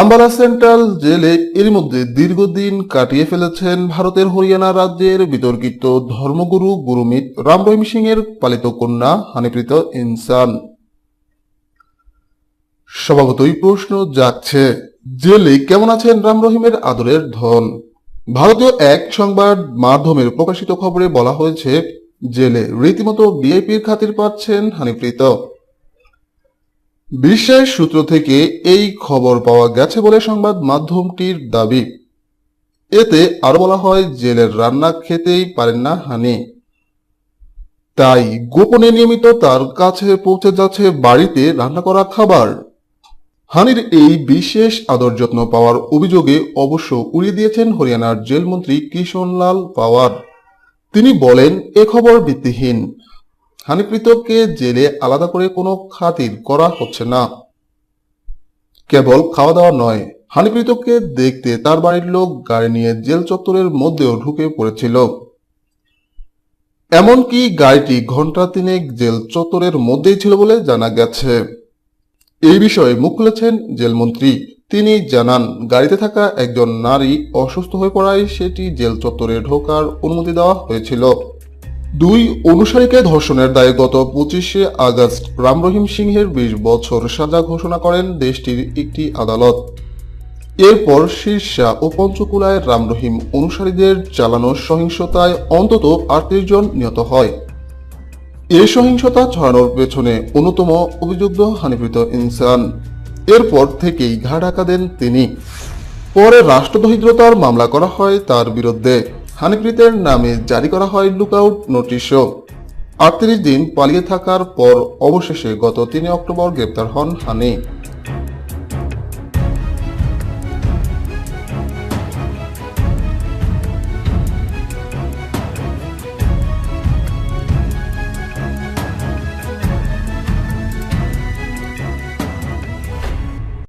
Ambala central জেলে এর মধ্যে দীর্ঘদিন কাটিয়ে ফেলেছেন ভারতের হরিয়ানা রাজ্যের বিতর্কিত ধর্মগুরু গুরুমিত রাম রহিম সিং এর পালিত কন্যা হানিপ্রীত ইনসান। স্বভাবতই প্রশ্ন জাগছে, জেলে কেমন আছেন রাম রহিমের আদরের ধন? ভারতীয় এক সংবাদ মাধ্যমের প্রকাশিত খবরে বলা হয়েছে, জেলে রীতিমতো ভিআইপির খাতির পাচ্ছেন হানিপ্রীত বিশ্বের সূত্র থেকে এই খবর পাওয়া গেছে বলে সংবাদ মাধ্যমটির দাবি। এতে আরও বলা হয়, জেলের রান্না খেতেই পারেন না হানি। তাই গোপনে নিয়মিত তার কাছে পৌঁছে যাচ্ছে বাড়িতে রান্না করা খাবার। হানির এই বিশেষ আদর যত্ন পাওয়ার অভিযোগে অবশ্য উড়িয়ে দিয়েছেন হরিয়ানার জেলমন্ত্রী কিষণলাল পাওয়ার। তিনি বলেন, এ খবর ভিত্তিহীন। হানিপ্রীতকে জেলে আলাদা করে কোনো খাতির করা হচ্ছে না। কেবল খাওয়া দাওয়া নয়, হানিপ্রীতকে দেখতে তার বাড়ির লোক গাড়ি নিয়ে জেল চত্বরের মধ্যেও ঢুকে পড়েছিল। এমনকি গাড়িটি ঘণ্টা তিনেক জেল চত্বরের মধ্যেই ছিল বলে জানা গেছে। এই বিষয়ে মুখ খুলেছেন জেলমন্ত্রী। তিনি জানান, গাড়িতে থাকা একজন নারী অসুস্থ হয়ে পড়ায় সেটি জেল চত্বরে ঢোকার অনুমতি দেওয়া হয়েছিল। দুই অনুসারীকে ধর্ষণের দায়ে গত পঁচিশে আগস্ট রাম রহিম সিংহের বিশ বছর সাজা ঘোষণা করেন দেশটির একটি আদালত। এরপর শীর্ষা ও পঞ্চকুলায় রাম রহিম অনুসারীদের চালানো সহিংসতায় অন্তত আটত্রিশ জন নিহত হয়। এ সহিংসতা ছড়ানোর পেছনে অন্যতম অভিযুক্ত হানিপ্রীত ইনসান। এরপর থেকেই ঘা ঢাকা দেন তিনি। পরে রাষ্ট্রদ্রোহিতার মামলা করা হয় তার বিরুদ্ধে। হানিপ্রীতের নামে জারি করা হয় লুকআউট নোটিশও। আটত্রিশ দিন পালিয়ে থাকার পর অবশেষে গত তিন অক্টোবর গ্রেপ্তার হন হানি।